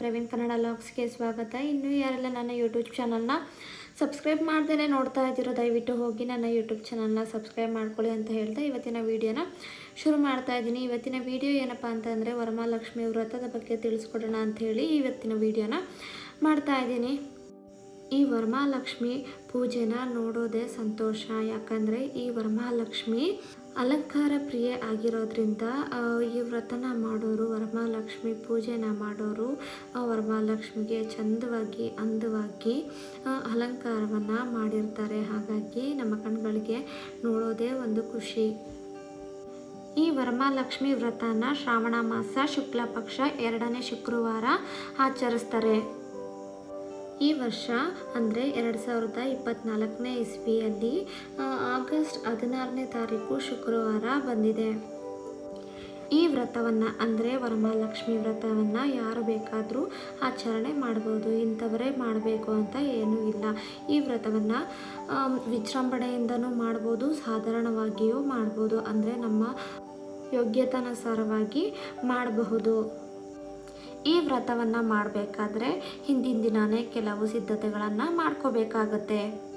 ಪ್ರವೀಣ್ ಕನ್ನಡ ಲಾಗ್ಸ್ಗೆ ಸ್ವಾಗತ. ಇನ್ನೂ ಯಾರೆಲ್ಲ ನನ್ನ ಯೂಟ್ಯೂಬ್ ಚಾನಲ್ನ ಸಬ್ಸ್ಕ್ರೈಬ್ ಮಾಡ್ದೇ ನೋಡ್ತಾ ಇದ್ದೀರೋ, ದಯವಿಟ್ಟು ಹೋಗಿ ನನ್ನ ಯೂಟ್ಯೂಬ್ ಚಾನಲ್ನ ಸಬ್ಸ್ಕ್ರೈಬ್ ಮಾಡ್ಕೊಳ್ಳಿ ಅಂತ ಹೇಳ್ತಾ ಇವತ್ತಿನ ವೀಡಿಯೋನ ಶುರು ಮಾಡ್ತಾ ಇದ್ದೀನಿ. ಇವತ್ತಿನ ವಿಡಿಯೋ ಏನಪ್ಪ ಅಂತಂದರೆ ವರಮಹಾಲಕ್ಷ್ಮಿ ವ್ರತದ ಬಗ್ಗೆ ತಿಳಿಸ್ಕೊಡೋಣ ಅಂಥೇಳಿ ಇವತ್ತಿನ ವಿಡಿಯೋನ ಮಾಡ್ತಾ ಇದ್ದೀನಿ. ಈ ವರಮಹಾಲಕ್ಷ್ಮಿ ಪೂಜೆನ ನೋಡೋದೇ ಸಂತೋಷ. ಯಾಕಂದರೆ ಈ ವರಮಹಾಲಕ್ಷ್ಮಿ ಅಲಂಕಾರ ಪ್ರಿಯೆ ಆಗಿರೋದ್ರಿಂದ ಈ ವ್ರತನ ಮಾಡೋರು, ವರಮಹಾಲಕ್ಷ್ಮಿ ಪೂಜೆನ ಮಾಡೋರು ವರಮಹಾಲಕ್ಷ್ಮಿಗೆ ಚಂದವಾಗಿ, ಅಂದವಾಗಿ ಅಲಂಕಾರವನ್ನು ಮಾಡಿರ್ತಾರೆ. ಹಾಗಾಗಿ ನಮ್ಮ ಕಣ್ಗಳಿಗೆ ನೋಡೋದೇ ಒಂದು ಖುಷಿ. ಈ ವರಮಹಾಲಕ್ಷ್ಮಿ ವ್ರತನ ಶ್ರಾವಣ ಮಾಸ ಶುಕ್ಲ ಪಕ್ಷ ಎರಡನೇ ಶುಕ್ರವಾರ ಆಚರಿಸ್ತಾರೆ. ಈ ವರ್ಷ ಅಂದರೆ ಎರಡು ಸಾವಿರದ ಇಪ್ಪತ್ತ್ನಾಲ್ಕನೇ ಇಸ್ವಿಯಲ್ಲಿ ಆಗಸ್ಟ್ ಹದಿನಾರನೇ ತಾರೀಕು ಶುಕ್ರವಾರ ಬಂದಿದೆ. ಈ ವ್ರತವನ್ನು ಅಂದರೆ ವರಮಹಾಲಕ್ಷ್ಮಿ ವ್ರತವನ್ನು ಯಾರು ಬೇಕಾದರೂ ಆಚರಣೆ ಮಾಡ್ಬೋದು. ಇಂಥವರೇ ಮಾಡಬೇಕು ಅಂತ ಏನೂ ಇಲ್ಲ. ಈ ವ್ರತವನ್ನು ವಿಜೃಂಭಣೆಯಿಂದನೂ ಮಾಡ್ಬೋದು, ಸಾಧಾರಣವಾಗಿಯೂ ಮಾಡ್ಬೋದು. ಅಂದರೆ ನಮ್ಮ ಯೋಗ್ಯತಾನುಸಾರವಾಗಿ ಮಾಡಬಹುದು. ಈ ವ್ರತವನ್ನು ಮಾಡಬೇಕಾದ್ರೆ ಹಿಂದಿನ ದಿನಾನೇ ಕೆಲವು ಸಿದ್ಧತೆಗಳನ್ನು ಮಾಡ್ಕೋಬೇಕಾಗತ್ತೆ.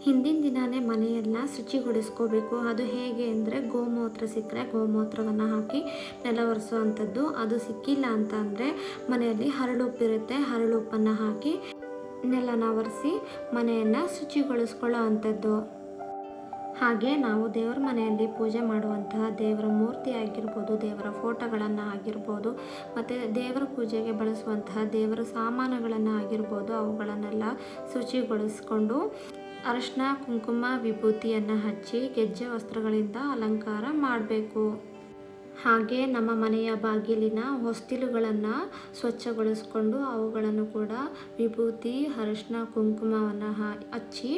ಹಿಂದಿನ ದಿನಾನೇ ಮನೆಯೆಲ್ಲ ಶುಚಿಗೊಳಿಸ್ಕೋಬೇಕು ಅದು ಹೇಗೆ ಅಂದರೆ ಗೋಮೂತ್ರ ಸಿಕ್ಕರೆ ಗೋಮೂತ್ರವನ್ನು ಹಾಕಿ ನೆಲ ಒರೆಸೋ ಅಂಥದ್ದು ಅದು ಸಿಕ್ಕಿಲ್ಲ ಅಂತ ಅಂದರೆ ಮನೆಯಲ್ಲಿ ಹರಳುಪ್ಪಿರುತ್ತೆ. ಹರಳುಪ್ಪನ್ನು ಹಾಕಿ ನೆಲನ ಒರೆಸಿ ಮನೆಯನ್ನು ಶುಚಿಗೊಳಿಸ್ಕೊಳ್ಳೋ ಅಂಥದ್ದು ಹಾಗೆ ನಾವು ದೇವರ ಮನೆಯಲ್ಲಿ ಪೂಜೆ ಮಾಡುವಂತಹ ದೇವರ ಮೂರ್ತಿ ಆಗಿರ್ಬೋದು, ದೇವರ ಫೋಟೋಗಳನ್ನು ಆಗಿರ್ಬೋದು, ಮತ್ತು ದೇವರ ಪೂಜೆಗೆ ಬಳಸುವಂತಹ ದೇವರ ಸಾಮಾನುಗಳನ್ನು ಆಗಿರ್ಬೋದು, ಅವುಗಳನ್ನೆಲ್ಲ ಶುಚಿಗೊಳಿಸ್ಕೊಂಡು ಅರಶಿನ, ಕುಂಕುಮ, ವಿಭೂತಿಯನ್ನು ಹಚ್ಚಿ ಗೆಜ್ಜೆ ವಸ್ತ್ರಗಳಿಂದ ಅಲಂಕಾರ ಮಾಡಬೇಕು. ಹಾಗೆ ನಮ್ಮ ಮನೆಯ ಬಾಗಿಲಿನ ಹೊಸ್ತಿಲುಗಳನ್ನು ಸ್ವಚ್ಛಗೊಳಿಸ್ಕೊಂಡು ಅವುಗಳನ್ನು ಕೂಡ ವಿಭೂತಿ, ಅರಶಿನ, ಕುಂಕುಮವನ್ನು ಹಚ್ಚಿ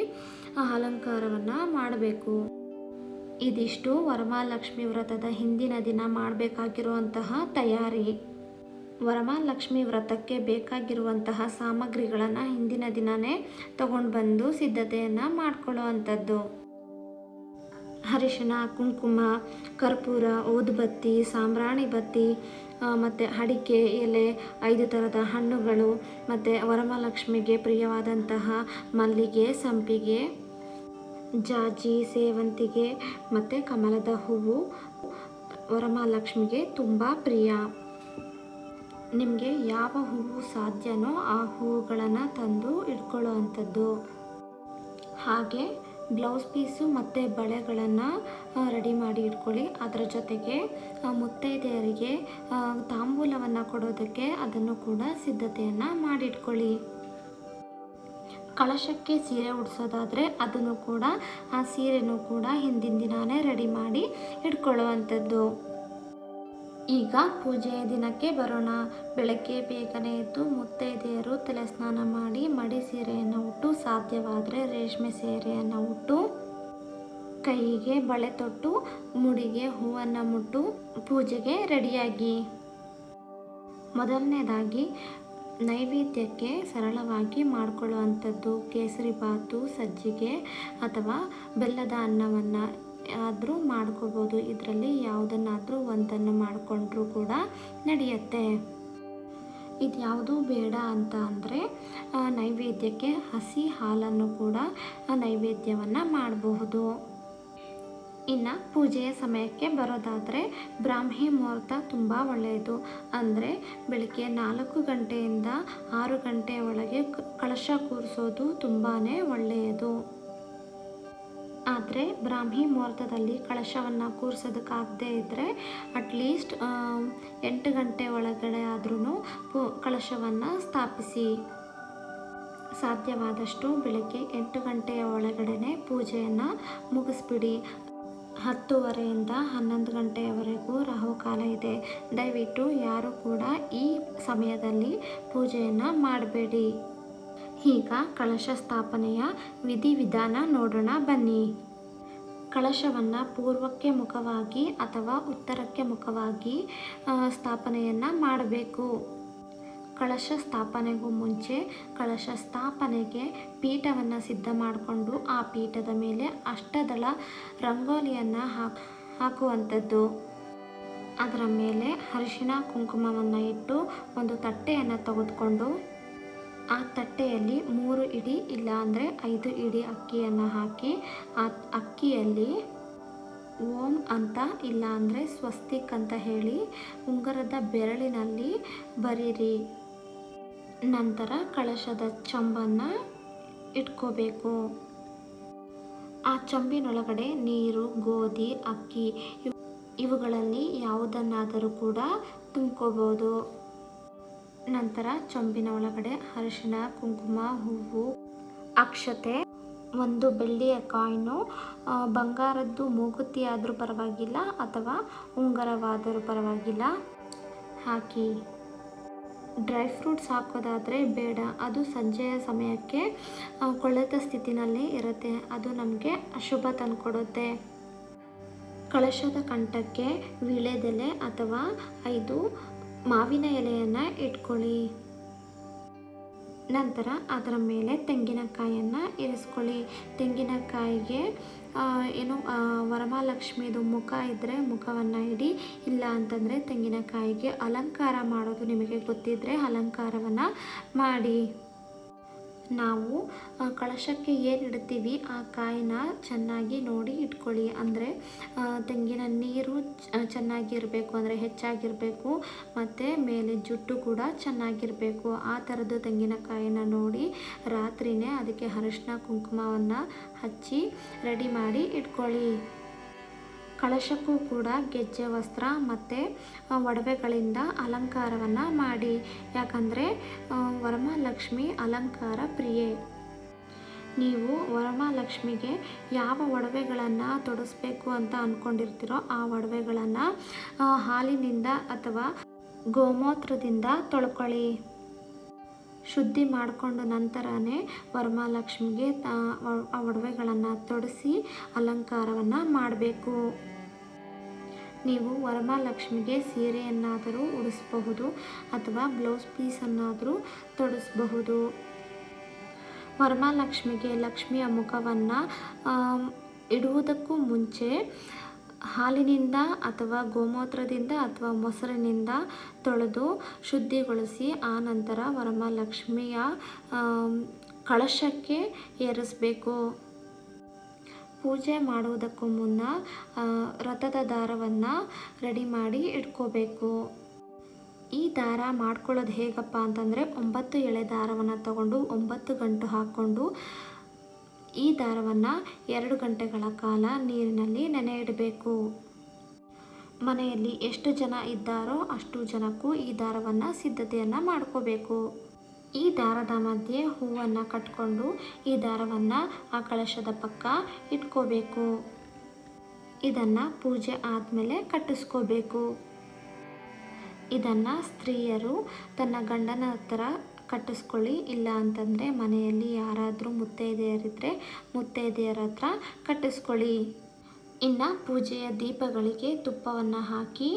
ಆ ಅಲಂಕಾರವನ್ನು ಮಾಡಬೇಕು. ಇದಿಷ್ಟು ವರಮಹಾಲಕ್ಷ್ಮಿ ವ್ರತದ ಹಿಂದಿನ ದಿನ ಮಾಡಬೇಕಾಗಿರುವಂತಹ ತಯಾರಿ. ವರಮಹಾಲಕ್ಷ್ಮಿ ವ್ರತಕ್ಕೆ ಬೇಕಾಗಿರುವಂತಹ ಸಾಮಗ್ರಿಗಳನ್ನು ಹಿಂದಿನ ದಿನವೇ ತಗೊಂಡು ಬಂದು ಸಿದ್ಧತೆಯನ್ನು ಮಾಡ್ಕೊಳ್ಳೋ ಅಂಥದ್ದು ಕುಂಕುಮ, ಕರ್ಪೂರ, ಊದುಬತ್ತಿ, ಸಾಂಬ್ರಾಣಿ ಬತ್ತಿ ಮತ್ತು ಅಡಿಕೆ, ಎಲೆ, ಐದು ಥರದ ಹಣ್ಣುಗಳು, ಮತ್ತು ವರಮಹಾಲಕ್ಷ್ಮಿಗೆ ಪ್ರಿಯವಾದಂತಹ ಮಲ್ಲಿಗೆ, ಸಂಪಿಗೆ ಜಾಜಿ ಸೇವಂತಿಗೆ ಮತ್ತು ಕಮಲದ ಹೂವು. ವರಮಹಾಲಕ್ಷ್ಮಿಗೆ ತುಂಬ ಪ್ರಿಯ. ನಿಮಗೆ ಯಾವ ಹೂವು ಸಾಧ್ಯನೋ ಆ ಹೂವುಗಳನ್ನು ತಂದು ಇಟ್ಕೊಳ್ಳೋ ಅಂಥದ್ದು ಹಾಗೆ ಬ್ಲೌಸ್ ಪೀಸು ಮತ್ತು ಬಳೆಗಳನ್ನು ರೆಡಿ ಮಾಡಿ ಇಟ್ಕೊಳ್ಳಿ. ಅದರ ಜೊತೆಗೆ ಮುತ್ತೈದೆಯರಿಗೆ ತಾಂಬೂಲವನ್ನು ಕೊಡೋದಕ್ಕೆ ಅದನ್ನು ಕೂಡ ಸಿದ್ಧತೆಯನ್ನು ಮಾಡಿಟ್ಕೊಳ್ಳಿ ಕಳಶಕ್ಕೆ ಸೀರೆ ಉಡಿಸೋದಾದರೆ ಅದನ್ನು ಕೂಡ, ಆ ಸೀರೆನೂ ಕೂಡ ಹಿಂದಿನ ದಿನವೇ ರೆಡಿ ಮಾಡಿ ಇಟ್ಕೊಳ್ಳುವಂಥದ್ದು. ಈಗ ಪೂಜೆಯ ದಿನಕ್ಕೆ ಬರೋಣ. ಬೆಳಗ್ಗೆ ಬೇಗನೆ ಎದ್ದು ಮುತ್ತೈದೆಯರು ತಲೆ ಸ್ನಾನ ಮಾಡಿ ಮಡಿ ಸೀರೆಯನ್ನು ಉಟ್ಟು, ಸಾಧ್ಯವಾದರೆ ರೇಷ್ಮೆ ಸೀರೆಯನ್ನು ಉಟ್ಟು, ಕೈಗೆ ಬಳೆ ತೊಟ್ಟು, ಮುಡಿಗೆ ಹೂವನ್ನು ಮುಟ್ಟು ಪೂಜೆಗೆ ರೆಡಿಯಾಗಿ ಮೊದಲನೇದಾಗಿ ನೈವೇದ್ಯಕ್ಕೆ ಸರಳವಾಗಿ ಮಾಡಿಕೊಳ್ಳುವಂಥದ್ದು ಕೇಸರಿ ಬಾತು, ಸಜ್ಜಿಗೆ ಅಥವಾ ಬೆಲ್ಲದ ಅನ್ನವನ್ನು ಆದರೂ ಮಾಡ್ಕೋಬೋದು. ಇದರಲ್ಲಿ ಯಾವುದನ್ನಾದರೂ ಒಂದನ್ನು ಮಾಡಿಕೊಂಡ್ರೂ ಕೂಡ ನಡೆಯುತ್ತೆ. ಇದು ಯಾವುದೂ ಬೇಡ ಅಂತ ಅಂದರೆ ನೈವೇದ್ಯಕ್ಕೆ ಹಸಿ ಹಾಲನ್ನು ಕೂಡ ನೈವೇದ್ಯವನ್ನು ಮಾಡಬಹುದು. ಇನ್ನು ಪೂಜೆಯ ಸಮಯಕ್ಕೆ ಬರೋದಾದರೆ ಬ್ರಾಹ್ಮಿ ಮುಹೂರ್ತ ತುಂಬ ಒಳ್ಳೆಯದು. ಅಂದರೆ ಬೆಳಗ್ಗೆ ನಾಲ್ಕು ಗಂಟೆಯಿಂದ ಆರು ಗಂಟೆ ಒಳಗೆ ಕಳಶ ಕೂರಿಸೋದು ತುಂಬಾ ಒಳ್ಳೆಯದು. ಆದರೆ ಬ್ರಾಹ್ಮಿ ಮುಹೂರ್ತದಲ್ಲಿ ಕಳಶವನ್ನು ಕೂರಿಸೋದಕ್ಕಾಗದೇ ಇದ್ದರೆ ಅಟ್ಲೀಸ್ಟ್ ಎಂಟು ಗಂಟೆ ಒಳಗಡೆ ಆದ್ರೂ ಪೂ, ಕಳಶವನ್ನು ಸ್ಥಾಪಿಸಿ. ಸಾಧ್ಯವಾದಷ್ಟು ಬೆಳಗ್ಗೆ ಎಂಟು ಗಂಟೆಯ ಒಳಗಡೆ ಪೂಜೆಯನ್ನು ಮುಗಿಸ್ಬಿಡಿ. ಹತ್ತುವರೆಯಿಂದ ಹನ್ನೊಂದು ಗಂಟೆಯವರೆಗೂ ರಾಹುಕಾಲ ಇದೆ. ದಯವಿಟ್ಟು ಯಾರು ಕೂಡ ಈ ಸಮಯದಲ್ಲಿ ಪೂಜೆಯನ್ನು ಮಾಡಬೇಡಿ. ಈಗ ಕಳಶ ಸ್ಥಾಪನೆಯ ವಿಧಿವಿಧಾನ ನೋಡೋಣ ಬನ್ನಿ. ಕಳಶವನ್ನು ಪೂರ್ವಕ್ಕೆ ಮುಖವಾಗಿ ಅಥವಾ ಉತ್ತರಕ್ಕೆ ಮುಖವಾಗಿ ಸ್ಥಾಪನೆಯನ್ನು ಮಾಡಬೇಕು. ಕಳಶ ಸ್ಥಾಪನೆಗೂ ಮುಂಚೆ ಕಳಶ ಸ್ಥಾಪನೆಗೆ ಪೀಠವನ್ನು ಸಿದ್ಧ ಮಾಡಿಕೊಂಡು ಆ ಪೀಠದ ಮೇಲೆ ಅಷ್ಟದಳ ರಂಗೋಲಿಯನ್ನು ಹಾಕ್ ಹಾಕುವಂಥದ್ದು. ಅದರ ಮೇಲೆ ಅರಿಶಿನ ಕುಂಕುಮವನ್ನು ಇಟ್ಟು ಒಂದು ತಟ್ಟೆಯನ್ನು ತೆಗೆದುಕೊಂಡು ಆ ತಟ್ಟೆಯಲ್ಲಿ ಮೂರು ಇಡಿ ಇಲ್ಲ ಅಂದರೆ ಐದು ಇಡಿ ಅಕ್ಕಿಯನ್ನು ಹಾಕಿ ಆ ಅಕ್ಕಿಯಲ್ಲಿ ಓಂ ಅಂತ ಇಲ್ಲ ಅಂದರೆ ಸ್ವಸ್ತಿಕ್ ಅಂತ ಹೇಳಿ ಉಂಗರದ ಬೆರಳಿನಲ್ಲಿ ಬರೀರಿ. ನಂತರ ಕಳಶದ ಚಂಬನ್ನು ಇಟ್ಕೋಬೇಕು. ಆ ಚಂಬಿನೊಳಗಡೆ ನೀರು, ಗೋಧಿ, ಅಕ್ಕಿ ಇವುಗಳಲ್ಲಿ ಯಾವುದನ್ನಾದರೂ ಕೂಡ ತುಂಬ್ಕೋಬೋದು. ನಂತರ ಚಂಬಿನ ಒಳಗಡೆ ಅರಿಶಿನ ಕುಂಕುಮ, ಹೂವು, ಅಕ್ಷತೆ, ಒಂದು ಬೆಳ್ಳಿಯ ಕಾಯಿನು ಬಂಗಾರದ್ದು ಮೂಗುತಿ ಪರವಾಗಿಲ್ಲ ಅಥವಾ ಉಂಗರವಾದರೂ ಪರವಾಗಿಲ್ಲ. ಹಾಕಿ. ಡ್ರೈ ಫ್ರೂಟ್ಸ್ ಹಾಕೋದಾದರೆ ಬೇಡ. ಅದು ಸಂಜೆಯ ಸಮಯಕ್ಕೆ ಕೊಳೆತ ಸ್ಥಿತಿನಲ್ಲಿ ಇರುತ್ತೆ. ಅದು ನಮಗೆ ಅಶುಭ ತಂದುಕೊಡುತ್ತೆ. ಕಳಶದ ಕಂಠಕ್ಕೆ ವೀಳ್ಯದೆಲೆ ಅಥವಾ ಐದು ಮಾವಿನ ಎಲೆಯನ್ನು ಇಟ್ಕೊಳ್ಳಿ. ನಂತರ ಅದರ ಮೇಲೆ ತೆಂಗಿನಕಾಯಿಯನ್ನು ಇರಿಸ್ಕೊಳ್ಳಿ. ತೆಂಗಿನಕಾಯಿಗೆ ಏನು ವರಮಹಾಲಕ್ಷ್ಮಿದು ಮುಖ ಇದ್ದರೆ ಮುಖವನ್ನು ಇಡಿ. ಇಲ್ಲ ಅಂತಂದರೆ ತೆಂಗಿನಕಾಯಿಗೆ ಅಲಂಕಾರ ಮಾಡೋದು ನಿಮಗೆ ಗೊತ್ತಿದ್ದರೆ ಅಲಂಕಾರವನ್ನು ಮಾಡಿ. ನಾವು ಕಳಶಕ್ಕೆ ಏನು ಇಡ್ತೀವಿ? ಆ ಕಾಯಿನ ಚೆನ್ನಾಗಿ ನೋಡಿ ಇಟ್ಕೊಳ್ಳಿ. ಅಂದರೆ ತೆಂಗಿನ ನೀರು ಚೆನ್ನಾಗಿರಬೇಕು. ಅಂದರೆ, ಹೆಚ್ಚಾಗಿರಬೇಕು. ಮತ್ತು ಮೇಲೆ ಜುಟ್ಟು ಕೂಡ ಚೆನ್ನಾಗಿರಬೇಕು. ಆ ಥರದ್ದು ತೆಂಗಿನಕಾಯಿನ ನೋಡಿ ರಾತ್ರಿನೇ ಅದಕ್ಕೆ ಅರಿಶಿನ ಕುಂಕುಮವನ್ನು ಹಚ್ಚಿ ರೆಡಿ ಮಾಡಿ ಇಟ್ಕೊಳ್ಳಿ. ಕಳಶಕ್ಕೂ ಕೂಡ ಗೆಜ್ಜೆ ವಸ್ತ್ರ ಮತ್ತು ಒಡವೆಗಳಿಂದ ಅಲಂಕಾರವನ್ನು ಮಾಡಿ. ಯಾಕಂದರೆ ವರಮಹಾಲಕ್ಷ್ಮಿ ಅಲಂಕಾರ ಪ್ರಿಯೆ. ನೀವು ವರಮಹಾಲಕ್ಷ್ಮಿಗೆ ಯಾವ ಒಡವೆಗಳನ್ನು ತೊಡಸ್ಬೇಕು ಅಂತ ಅಂದ್ಕೊಂಡಿರ್ತೀರೋ ಆ ಒಡವೆಗಳನ್ನು ಹಾಲಿನಿಂದ ಅಥವಾ ಗೋಮೂತ್ರದಿಂದ ತೊಳ್ಕೊಳ್ಳಿ. ಶುದ್ಧಿ ಮಾಡಿಕೊಂಡು ನಂತರನೇ ವರಮಹಾಲಕ್ಷ್ಮಿಗೆ ಆ ಒಡವೆಗಳನ್ನು ತೊಡಿಸಿ ಅಲಂಕಾರವನ್ನು ಮಾಡಬೇಕು. ನೀವು ವರಮಹಾಲಕ್ಷ್ಮಿಗೆ ಸೀರೆಯನ್ನಾದರೂ ಉಡಿಸಬಹುದು ಅಥವಾ ಬ್ಲೌಸ್ ಪೀಸನ್ನಾದರೂ ತೊಡಿಸಬಹುದು. ವರಮಹಾಲಕ್ಷ್ಮಿಗೆ ಲಕ್ಷ್ಮಿಯ ಮುಖವನ್ನು ಇಡುವುದಕ್ಕೂ ಮುಂಚೆ ಹಾಲಿನಿಂದ ಅಥವಾ ಗೋಮೂತ್ರದಿಂದ ಅಥವಾ ಮೊಸರಿನಿಂದ ತೊಳೆದು ಶುದ್ಧಿಗೊಳಿಸಿ, ಆ ನಂತರ ವರಮಹಾಲಕ್ಷ್ಮಿಯ ಕಳಶಕ್ಕೆ ಏರಿಸಬೇಕು. ಪೂಜೆ ಮಾಡುವುದಕ್ಕೂ ಮುನ್ನ ರಥದ ದಾರವನ್ನು ರೆಡಿ ಮಾಡಿ ಇಟ್ಕೋಬೇಕು. ಈ ದಾರ ಮಾಡ್ಕೊಳ್ಳೋದು ಹೇಗಪ್ಪ ಅಂತಂದರೆ, ಒಂಬತ್ತು ಎಳೆ ದಾರವನ್ನು ತಗೊಂಡು, ಒಂಬತ್ತು ಗಂಟು ಹಾಕ್ಕೊಂಡು ಈ ದಾರವನ್ನು ಎರಡು ಗಂಟೆಗಳ ಕಾಲ ನೀರಿನಲ್ಲಿ ನೆನೆ ಇಡಬೇಕು ಮನೆಯಲ್ಲಿ ಎಷ್ಟು ಜನ ಇದ್ದಾರೋ ಅಷ್ಟು ಜನಕ್ಕೂ ಈ ದಾರವನ್ನು ಸಿದ್ಧತೆಯನ್ನು ಮಾಡ್ಕೋಬೇಕು. ಈ ದಾರದ ಮಧ್ಯೆ ಹೂವನ್ನು ಕಟ್ಕೊಂಡು ಈ ದಾರವನ್ನು ಆ ಕಳಶದ ಪಕ್ಕ ಇಟ್ಕೋಬೇಕು. ಇದನ್ನು ಪೂಜೆ ಆದಮೇಲೆ ಕಟ್ಟಿಸ್ಕೋಬೇಕು. ಇದನ್ನು ಸ್ತ್ರೀಯರು ತನ್ನ ಗಂಡನ ಹತ್ರ ಕಟ್ಟಿಸ್ಕೊಳ್ಳಿ. ಇಲ್ಲ ಅಂತಂದರೆ ಮನೆಯಲ್ಲಿ ಯಾರಾದರೂ ಮುತ್ತೈದೆಯರಿದ್ದರೆ ಮುತ್ತೈದೆಯರ ಹತ್ರ ಕಟ್ಟಿಸ್ಕೊಳ್ಳಿ. ಇನ್ನು ಪೂಜೆಯ ದೀಪಗಳಿಗೆ ತುಪ್ಪವನ್ನು ಹಾಕಿ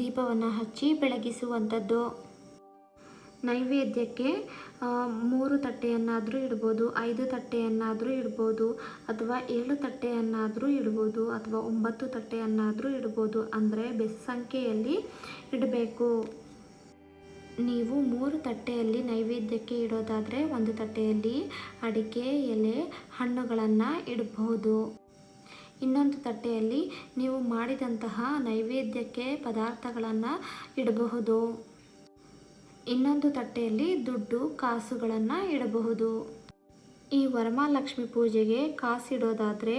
ದೀಪವನ್ನು ಹಚ್ಚಿ ಬೆಳಗಿಸುವಂಥದ್ದು. ನೈವೇದ್ಯಕ್ಕೆ ಮೂರು ತಟ್ಟೆಯನ್ನಾದರೂ ಇಡ್ಬೋದು, ಐದು ತಟ್ಟೆಯನ್ನಾದರೂ ಇಡ್ಬೋದು, ಅಥವಾ ಏಳು ತಟ್ಟೆಯನ್ನಾದರೂ ಇಡ್ಬೋದು, ಅಥವಾ ಒಂಬತ್ತು ತಟ್ಟೆಯನ್ನಾದರೂ ಇಡ್ಬೋದು. ಅಂದರೆ ಬೆಸ್ ಸಂಖ್ಯೆಯಲ್ಲಿ ಇಡಬೇಕು. ನೀವು ಮೂರು ತಟ್ಟೆಯಲ್ಲಿ ನೈವೇದ್ಯಕ್ಕೆ ಇಡೋದಾದರೆ ಒಂದು ತಟ್ಟೆಯಲ್ಲಿ ಅಡಿಕೆ, ಎಲೆ, ಹಣ್ಣುಗಳನ್ನು ಇಡಬಹುದು ಇನ್ನೊಂದು ತಟ್ಟೆಯಲ್ಲಿ ನೀವು ಮಾಡಿದಂತಹ ನೈವೇದ್ಯಕ್ಕೆ ಪದಾರ್ಥಗಳನ್ನು ಇಡಬಹುದು. ಇನ್ನೊಂದು ತಟ್ಟೆಯಲ್ಲಿ ದುಡ್ಡು, ಕಾಸುಗಳನ್ನು ಇಡಬಹುದು. ಈ ವರಮಹಾಲಕ್ಷ್ಮಿ ಪೂಜೆಗೆ ಕಾಸಿಡೋದಾದರೆ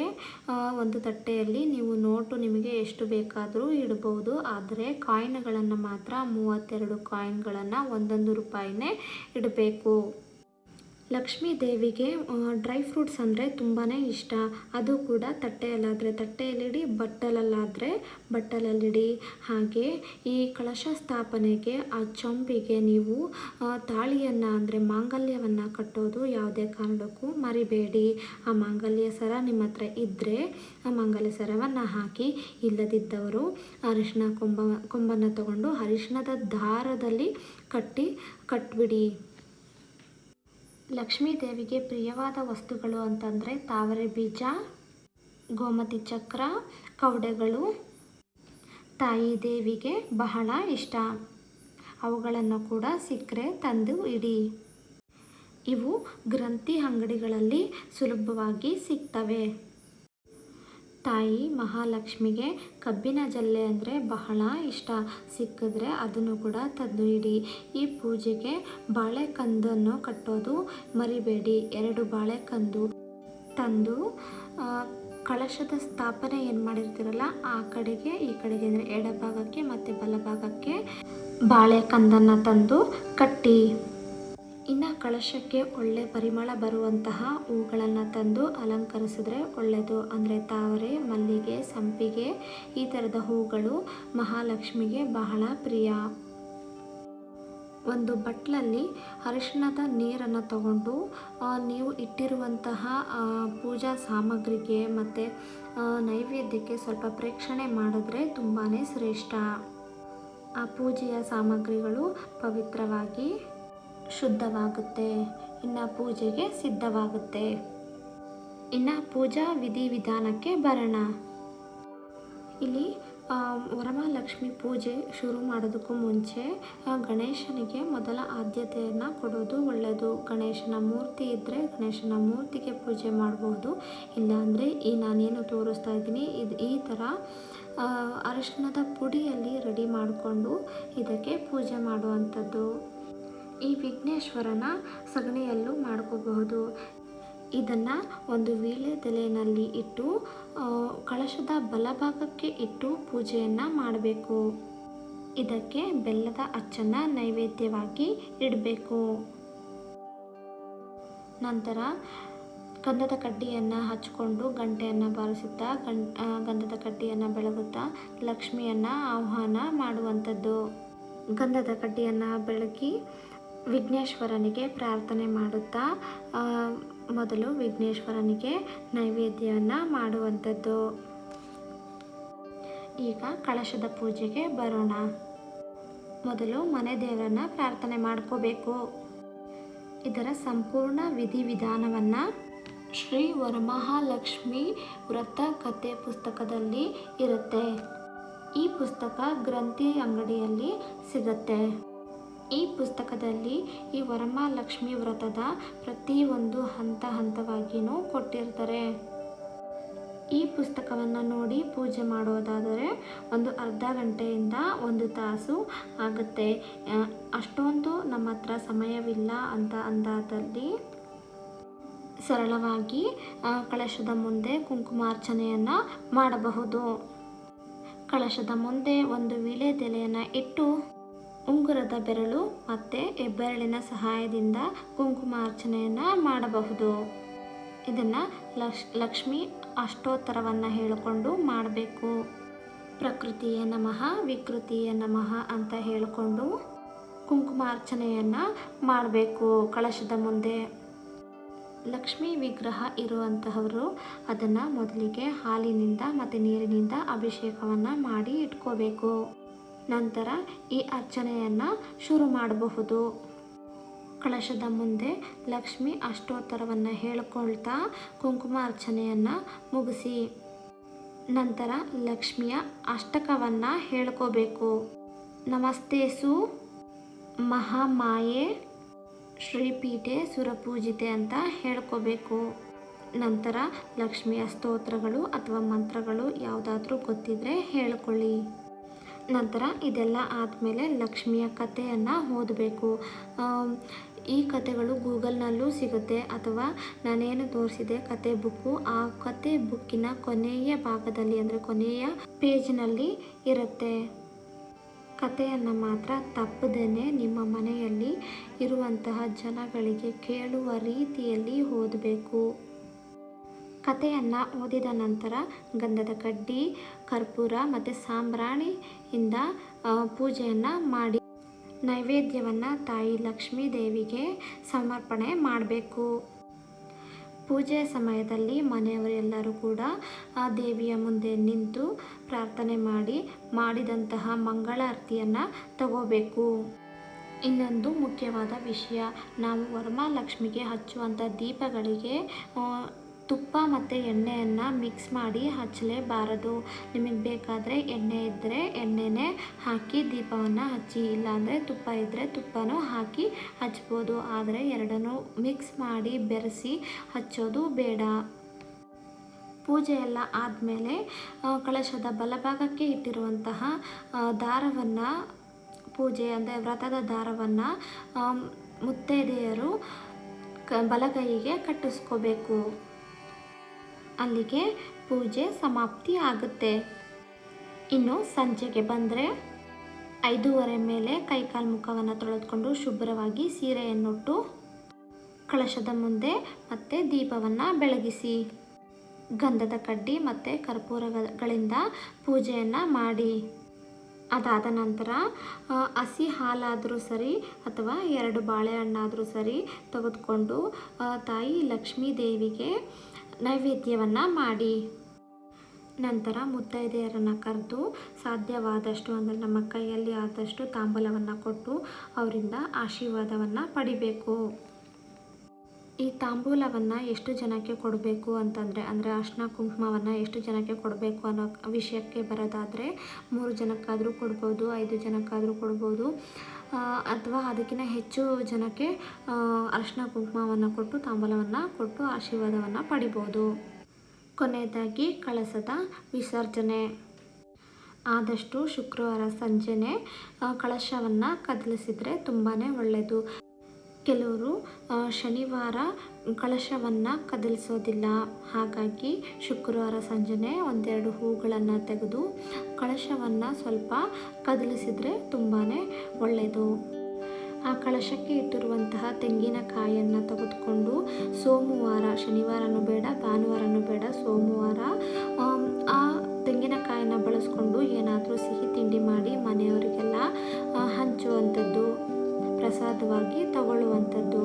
ಒಂದು ತಟ್ಟೆಯಲ್ಲಿ ನೀವು ನೋಟು ನಿಮಗೆ ಎಷ್ಟು ಬೇಕಾದರೂ ಇಡಬಹುದು ಆದರೆ ಕಾಯಿನ್ಗಳನ್ನು ಮಾತ್ರ ಮೂವತ್ತೆರಡು ಕಾಯಿನ್ಗಳನ್ನು ಒಂದೊಂದು ರೂಪಾಯಿನೇ ಇಡಬೇಕು. ಲಕ್ಷ್ಮೀ ದೇವಿಗೆ ಡ್ರೈ ಫ್ರೂಟ್ಸ್ ಅಂದರೆ ತುಂಬಾ ಇಷ್ಟ. ಅದು ಕೂಡ ತಟ್ಟೆಯಲ್ಲಾದರೆ, ತಟ್ಟೆಯಲ್ಲಿಡಿ, ಬಟ್ಟಲಲ್ಲಾದರೆ, ಬಟ್ಟಲಲ್ಲಿಡಿ. ಹಾಗೆ ಈ ಕಳಶ ಸ್ಥಾಪನೆಗೆ, ಆ ಚೊಂಬಿಗೆ ನೀವು ತಾಳಿಯನ್ನು ಅಂದರೆ ಮಾಂಗಲ್ಯವನ್ನು ಕಟ್ಟೋದು ಯಾವುದೇ ಕಾರಣಕ್ಕೂ ಮರಿಬೇಡಿ. ಆ ಮಾಂಗಲ್ಯ ಸರ ನಿಮ್ಮ ಹತ್ರ ಇದ್ದರೆ ಆ ಮಾಂಗಲ್ಯ ಸರವನ್ನು ಹಾಕಿ ಇಲ್ಲದಿದ್ದವರು ಅರಿಶಿನ ಕೊಂಬ, ಕೊಂಬನ್ನು ತಗೊಂಡು ಅರಿಶಿಣದ ದಾರದಲ್ಲಿ ಕಟ್ಟಿ, ಕಟ್ಬಿಡಿ. ಲಕ್ಷ್ಮೀ ದೇವಿಗೆ ಪ್ರಿಯವಾದ ವಸ್ತುಗಳು ಅಂತಂದರೆ ತಾವರೆ ಬೀಜ, ಗೋಮತಿ ಚಕ್ರ ಕೌಡೆಗಳು ತಾಯಿ ದೇವಿಗೆ ಬಹಳ ಇಷ್ಟ. ಅವುಗಳನ್ನು ಕೂಡ ಸಿಕ್ಕರೆ ತಂದು ಇಡಿ. ಇವು ಗ್ರಂಥಿ ಅಂಗಡಿಗಳಲ್ಲಿ ಸುಲಭವಾಗಿ ಸಿಗ್ತವೆ. ತಾಯಿ ಮಹಾಲಕ್ಷ್ಮಿಗೆ ಕಬ್ಬಿನ ಜಲ್ಲೆ ಅಂದರೆ ಬಹಳ ಇಷ್ಟ. ಸಿಕ್ಕಿದ್ರೆ ಅದನ್ನು ಕೂಡ ತಂದು ಇಡಿ. ಈ ಪೂಜೆಗೆ ಬಾಳೆಕಂದನ್ನು ಕಟ್ಟೋದು ಮರಿಬೇಡಿ. ಎರಡು ಬಾಳೆಕಂದು ತಂದು ಕಳಶದ ಸ್ಥಾಪನೆ ಏನು ಮಾಡಿರ್ತೀರಲ್ಲ, ಆ ಕಡೆಗೆ, ಈ ಕಡೆಗೆ ಅಂದರೆ ಎಡಭಾಗಕ್ಕೆ ಮತ್ತು ಬಲಭಾಗಕ್ಕೆ ಬಾಳೆಕಂದನ್ನು ತಂದು ಕಟ್ಟಿ. ಇನ್ನು ಕಳಶಕ್ಕೆ ಒಳ್ಳೆ ಪರಿಮಳ ಬರುವಂತಹ ಹೂಗಳನ್ನು ತಂದು ಅಲಂಕರಿಸಿದ್ರೆ ಒಳ್ಳೆಯದು ಅಂದರೆ ತಾವರೆ, ಮಲ್ಲಿಗೆ, ಸಂಪಿಗೆ, ಈ ಥರದ ಹೂಗಳು ಮಹಾಲಕ್ಷ್ಮಿಗೆ ಬಹಳ ಪ್ರಿಯ. ಒಂದು ಬಟ್ಲಲ್ಲಿ ಅರಿಶಿಣದ ನೀರನ್ನು ತಗೊಂಡು ನೀವು ಇಟ್ಟಿರುವಂತಹ ಪೂಜಾ ಸಾಮಗ್ರಿಗೆ ಮತ್ತು ನೈವೇದ್ಯಕ್ಕೆ ಸ್ವಲ್ಪ ಪ್ರೇಕ್ಷಣೆ ಮಾಡಿದ್ರೆ ತುಂಬಾ ಶ್ರೇಷ್ಠ. ಆ ಪೂಜೆಯ ಸಾಮಗ್ರಿಗಳು ಪವಿತ್ರವಾಗಿ ಶುದ್ಧವಾಗುತ್ತೆ. ಇನ್ನು ಪೂಜೆಗೆ ಸಿದ್ಧವಾಗುತ್ತೆ. ಇನ್ನು ಪೂಜಾ ವಿಧಿವಿಧಾನಕ್ಕೆ ಬರೋಣ. ಇಲ್ಲಿ ವರಮಹಾಲಕ್ಷ್ಮಿ ಪೂಜೆ ಶುರು ಮಾಡೋದಕ್ಕೂ ಮುಂಚೆ ಗಣೇಶನಿಗೆ ಮೊದಲ ಆದ್ಯತೆಯನ್ನು ಕೊಡೋದು ಒಳ್ಳೆಯದು ಗಣೇಶನ ಮೂರ್ತಿ ಇದ್ದರೆ ಗಣೇಶನ ಮೂರ್ತಿಗೆ ಪೂಜೆ ಮಾಡ್ಬೋದು. ಇಲ್ಲಾಂದರೆ ಈ ನಾನೇನು ತೋರಿಸ್ತಾ ಇದ್ದೀನಿ, ಇದು ಈ ಥರ ಅರಶಿನದ ಪುಡಿಯಲ್ಲಿ ರೆಡಿ ಮಾಡಿಕೊಂಡು ಇದಕ್ಕೆ ಪೂಜೆ ಮಾಡುವಂಥದ್ದು. ಈ ವಿಘ್ನೇಶ್ವರನ ಸಗಣಿಯಲ್ಲೂ ಮಾಡ್ಕೋಬಹುದು. ಇದನ್ನು ಒಂದು ವೀಳ್ಯದೆಲೆಯಲ್ಲಿ ಇಟ್ಟು ಕಳಶದ ಬಲಭಾಗಕ್ಕೆ ಇಟ್ಟು ಪೂಜೆಯನ್ನು ಮಾಡಬೇಕು. ಇದಕ್ಕೆ ಬೆಲ್ಲದ ಅಚ್ಚನ್ನು ನೈವೇದ್ಯವಾಗಿ ಇಡಬೇಕು. ನಂತರ ಗಂಧದ ಕಡ್ಡಿಯನ್ನು ಹಚ್ಕೊಂಡು ಗಂಟೆಯನ್ನು ಬಾರಿಸುತ್ತಾ, ಗಂ ಗಂಧದ ಕಡ್ಡಿಯನ್ನು ಬೆಳಗುತ್ತಾ ಲಕ್ಷ್ಮಿಯನ್ನು ಆಹ್ವಾನ ಮಾಡುವಂಥದ್ದು. ಗಂಧದ ಕಡ್ಡಿಯನ್ನು ಬೆಳಗಿ ವಿಘ್ನೇಶ್ವರನಿಗೆ ಪ್ರಾರ್ಥನೆ ಮಾಡುತ್ತಾ ಮೊದಲು ವಿಘ್ನೇಶ್ವರನಿಗೆ ನೈವೇದ್ಯವನ್ನು ಮಾಡುವಂಥದ್ದು. ಈಗ ಕಳಶದ ಪೂಜೆಗೆ ಬರೋಣ. ಮೊದಲು ಮನೆ ದೇವರನ್ನ ಪ್ರಾರ್ಥನೆ ಮಾಡ್ಕೋಬೇಕು. ಇದರ ಸಂಪೂರ್ಣ ವಿಧಿವಿಧಾನವನ್ನು ಶ್ರೀ ವರಮಹಾಲಕ್ಷ್ಮಿ ವ್ರತ ಕಥೆ ಪುಸ್ತಕದಲ್ಲಿ ಇರುತ್ತೆ. ಈ ಪುಸ್ತಕ ಗ್ರಂಥಿ ಅಂಗಡಿಯಲ್ಲಿ ಸಿಗುತ್ತೆ. ಈ ಪುಸ್ತಕದಲ್ಲಿ ಈ ವರಮಹಾಲಕ್ಷ್ಮಿ ವ್ರತದ ಪ್ರತಿಯೊಂದು ಹಂತ ಹಂತವಾಗಿಯೂ ಕೊಟ್ಟಿರ್ತಾರೆ. ಈ ಪುಸ್ತಕವನ್ನು ನೋಡಿ ಪೂಜೆ ಮಾಡೋದಾದರೆ ಒಂದು ಅರ್ಧ ಗಂಟೆಯಿಂದ ಒಂದು ತಾಸು ಆಗುತ್ತೆ. ಅಷ್ಟೊಂದು ನಮ್ಮ ಹತ್ರ ಸಮಯವಿಲ್ಲ ಅಂತ ಅಂದಾದಲ್ಲಿ ಸರಳವಾಗಿ ಕಳಶದ ಮುಂದೆ ಕುಂಕುಮಾರ್ಚನೆಯನ್ನು ಮಾಡಬಹುದು. ಕಳಶದ ಮುಂದೆ ಒಂದು ವೀಳ್ಯದೆಲೆಯನ್ನು ಇಟ್ಟು ಉಂಗುರದ ಬೆರಳು ಮತ್ತು ಹೆಬ್ಬೆರಳಿನ ಸಹಾಯದಿಂದ ಕುಂಕುಮಾರ್ಚನೆಯನ್ನು ಮಾಡಬಹುದು. ಇದನ್ನು ಲಕ್ಷ್ ಲಕ್ಷ್ಮಿ ಅಷ್ಟೋತ್ತರವನ್ನು ಹೇಳಿಕೊಂಡು ಮಾಡಬೇಕು. ಪ್ರಕೃತಿಯ ನಮಃ, ವಿಕೃತಿಯ ನಮಃ ಅಂತ ಹೇಳಿಕೊಂಡು ಕುಂಕುಮಾರ್ಚನೆಯನ್ನು ಮಾಡಬೇಕು ಕಳಶದ ಮುಂದೆ. ಲಕ್ಷ್ಮಿ ವಿಗ್ರಹ ಇರುವಂತಹವರು ಅದನ್ನು ಮೊದಲಿಗೆ ಹಾಲಿನಿಂದ ಮತ್ತು ನೀರಿನಿಂದ ಅಭಿಷೇಕವನ್ನು ಮಾಡಿ ಇಟ್ಕೋಬೇಕು. ನಂತರ ಈ ಅರ್ಚನೆಯನ್ನು ಶುರು ಮಾಡಬಹುದು. ಕಳಶದ ಮುಂದೆ ಲಕ್ಷ್ಮಿ ಅಷ್ಟೋತ್ತರವನ್ನು ಹೇಳಿಕೊಳ್ತಾ ಕುಂಕುಮ ಅರ್ಚನೆಯನ್ನು ಮುಗಿಸಿ. ನಂತರ ಲಕ್ಷ್ಮಿಯ ಅಷ್ಟಕವನ್ನು ಹೇಳ್ಕೋಬೇಕು. ನಮಸ್ತೇಸು ಮಹಾಮಾಯೆ ಶ್ರೀಪೀಠೆ ಸುರಪೂಜಿತೆ ಅಂತ ಹೇಳ್ಕೋಬೇಕು. ನಂತರ ಲಕ್ಷ್ಮಿಯ ಸ್ತೋತ್ರಗಳು ಅಥವಾ ಮಂತ್ರಗಳು ಯಾವುದಾದ್ರೂ ಗೊತ್ತಿದ್ರೆ ಹೇಳ್ಕೊಳ್ಳಿ. ನಂತರ ಇದೆಲ್ಲ ಆದಮೇಲೆ ಲಕ್ಷ್ಮಿಯ ಕಥೆಯನ್ನು ಓದಬೇಕು. ಈ ಕಥೆಗಳು ಗೂಗಲ್ನಲ್ಲೂ ಸಿಗುತ್ತೆ. ಅಥವಾ ನಾನೇನು ತೋರಿಸಿದೆ ಕತೆ ಬುಕ್ಕು, ಆ ಕತೆ ಬುಕ್ಕಿನ ಕೊನೆಯ ಭಾಗದಲ್ಲಿ ಅಂದರೆ ಕೊನೆಯ ಪೇಜ್ನಲ್ಲಿ ಇರುತ್ತೆ. ಕಥೆಯನ್ನು ಮಾತ್ರ ತಪ್ಪದೇ ನಿಮ್ಮ ಮನೆಯಲ್ಲಿ ಇರುವಂತಹ ಜನಗಳಿಗೆ ಕೇಳುವ ರೀತಿಯಲ್ಲಿ ಓದಬೇಕು. ಕಥೆಯನ್ನು ಓದಿದ ನಂತರ ಗಂಧದ ಕಡ್ಡಿ, ಕರ್ಪೂರ ಮತ್ತು ಸಾಂಬ್ರಾಣಿಯಿಂದ ಪೂಜೆಯನ್ನು ಮಾಡಿ ನೈವೇದ್ಯವನ್ನು ತಾಯಿ ಲಕ್ಷ್ಮೀ ದೇವಿಗೆ ಸಮರ್ಪಣೆ ಮಾಡಬೇಕು. ಪೂಜೆಯ ಸಮಯದಲ್ಲಿ ಮನೆಯವರೆಲ್ಲರೂ ಕೂಡ ಆ ದೇವಿಯ ಮುಂದೆ ನಿಂತು ಪ್ರಾರ್ಥನೆ ಮಾಡಿ ಮಾಡಿದಂತಹ ಮಂಗಳಾರತಿಯನ್ನು ತಗೋಬೇಕು. ಇನ್ನೊಂದು ಮುಖ್ಯವಾದ ವಿಷಯ, ನಾವು ವರ್ಮಾಲಕ್ಷ್ಮಿಗೆ ಹಚ್ಚುವಂಥ ದೀಪಗಳಿಗೆ ತುಪ್ಪ ಮತ್ತು ಎಣ್ಣೆಯನ್ನು ಮಿಕ್ಸ್ ಮಾಡಿ ಹಚ್ಚಲೇಬಾರದು. ನಿಮಗೆ ಬೇಕಾದರೆ ಎಣ್ಣೆ ಇದ್ದರೆ ಎಣ್ಣೆನೇ ಹಾಕಿ ದೀಪವನ್ನು ಹಚ್ಚಿ, ಇಲ್ಲಾಂದರೆ ತುಪ್ಪ ಇದ್ದರೆ ತುಪ್ಪನೂ ಹಾಕಿ ಹಚ್ಬೋದು. ಆದರೆ ಎರಡನ್ನೂ ಮಿಕ್ಸ್ ಮಾಡಿ ಬೆರೆಸಿ ಹಚ್ಚೋದು ಬೇಡ. ಪೂಜೆ ಎಲ್ಲ ಆದಮೇಲೆ ಕಳಶದ ಬಲಭಾಗಕ್ಕೆ ಇಟ್ಟಿರುವಂತಹ ದಾರವನ್ನು, ಪೂಜೆ ಅಂದರೆ ವ್ರತದ ದಾರವನ್ನು ಮುತ್ತೈದೆಯರು ಕ, ಬಲಗೈಗೆ ಕಟ್ಟಿಸ್ಕೋಬೇಕು. ಅಲ್ಲಿಗೆ ಪೂಜೆ ಸಮಾಪ್ತಿ ಆಗುತ್ತೆ. ಇನ್ನು ಸಂಜೆಗೆ ಬಂದರೆ ಐದೂವರೆ ಮೇಲೆ ಕೈಕಾಲು ಮುಖವನ್ನು ತೊಳೆದುಕೊಂಡು ಶುಭ್ರವಾಗಿ ಸೀರೆಯನ್ನುಟ್ಟು ಕಳಶದ ಮುಂದೆ ಮತ್ತೆ ದೀಪವನ್ನು ಬೆಳಗಿಸಿ. ಗಂಧದ ಕಡ್ಡಿ ಮತ್ತು ಕರ್ಪೂರಗಳಿಂದ ಪೂಜೆಯನ್ನು ಮಾಡಿ. ಅದಾದ ನಂತರ ಹಸಿ ಹಾಲಾದರೂ ಸರಿ ಅಥವಾ ಎರಡು ಬಾಳೆಹಣ್ಣಾದರೂ ಸರಿ ತೆಗೆದುಕೊಂಡು ತಾಯಿ ಲಕ್ಷ್ಮೀ ದೇವಿಗೆ ನೈವೇದ್ಯವನ್ನು ಮಾಡಿ. ನಂತರ ಮುತ್ತೈದೆಯರನ್ನು ಕರೆದು ಸಾಧ್ಯವಾದಷ್ಟು ಅಂದರೆ ನಮ್ಮ ಕೈಯಲ್ಲಿ ಆದಷ್ಟು ತಾಂಬೂಲವನ್ನು ಕೊಟ್ಟು ಅವರಿಂದ ಆಶೀರ್ವಾದವನ್ನು ಪಡಿಬೇಕು. ಈ ತಾಂಬೂಲವನ್ನು ಎಷ್ಟು ಜನಕ್ಕೆ ಕೊಡಬೇಕು ಅಂತಂದರೆ ಅಂದರೆ ಅರ್ಶಿನ ಕುಂಕುಮವನ್ನು ಎಷ್ಟು ಜನಕ್ಕೆ ಕೊಡಬೇಕು ಅನ್ನೋ ವಿಷಯಕ್ಕೆ ಬರೋದಾದರೆ ಮೂರು ಜನಕ್ಕಾದರೂ ಕೊಡ್ಬೋದು, ಐದು ಜನಕ್ಕಾದರೂ ಕೊಡ್ಬೋದು. ಅಥವಾ ಅದಕ್ಕಿಂತ ಹೆಚ್ಚು ಜನಕ್ಕೆ ಅರಿಶಿನ ಕುಂಕುಮವನ್ನು ಕೊಟ್ಟು, ತಾಂಬೂಲವನ್ನು ಕೊಟ್ಟು ಆಶೀರ್ವಾದವನ್ನು ಪಡಿಬೋದು. ಕೊನೆಯದಾಗಿ ಕಳಸದ ವಿಸರ್ಜನೆ. ಆದಷ್ಟು ಶುಕ್ರವಾರ ಸಂಜೆನೇ ಕಳಶವನ್ನು ಕದಲಿಸಿದರೆ ತುಂಬಾ ಒಳ್ಳೆಯದು ಕೆಲವರು ಶನಿವಾರ ಕಳಶವನ್ನು ಕದಲಿಸೋದಿಲ್ಲ. ಹಾಗಾಗಿ ಶುಕ್ರವಾರ ಸಂಜೆನೆ ಒಂದೆರಡು ಹೂಗಳನ್ನು ತೆಗೆದು ಕಳಶವನ್ನು ಸ್ವಲ್ಪ ಕದಲಿಸಿದರೆ ತುಂಬಾ ಒಳ್ಳೆಯದು ಆ ಕಳಶಕ್ಕೆ ಇಟ್ಟಿರುವಂತಹ ತೆಂಗಿನಕಾಯಿಯನ್ನು ತೆಗೆದುಕೊಂಡು ಸೋಮವಾರ, ಶನಿವಾರನೂ ಬೇಡ, ಭಾನುವಾರನೂ ಬೇಡ, ಸೋಮವಾರ ಆ ತೆಂಗಿನಕಾಯನ್ನು ಬಳಸ್ಕೊಂಡು ಏನಾದರೂ ಸಿಹಿ ತಿಂಡಿ ಮಾಡಿ ಮನೆಯವರಿಗೆಲ್ಲ ಹಂಚುವಂಥದ್ದು ಪ್ರಸಾದವಾಗಿ ತಗೊಳ್ಳುವಂಥದ್ದು.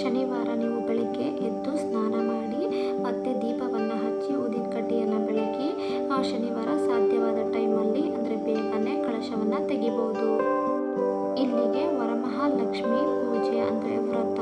ಶನಿವಾರ ನೀವು ಬೆಳಗ್ಗೆ ಎದ್ದು ಸ್ನಾನ ಮಾಡಿ, ಮತ್ತೆ ದೀಪವನ್ನು ಹಚ್ಚಿ ಉದಿನ ಕಡ್ಡಿಯನ್ನು ಬೆಳಗ್ಗೆ ಆ ಶನಿವಾರ ಸಾಧ್ಯವಾದ ಟೈಮಲ್ಲಿ, ಅಂದರೆ ಬೇಗನೆ ಕಳಶವನ್ನು ತೆಗಿಬೋದು. ಇಲ್ಲಿಗೆ ವರಮಹಾಲಕ್ಷ್ಮಿ ಪೂಜೆ, ಅಂದರೆ ವ್ರತ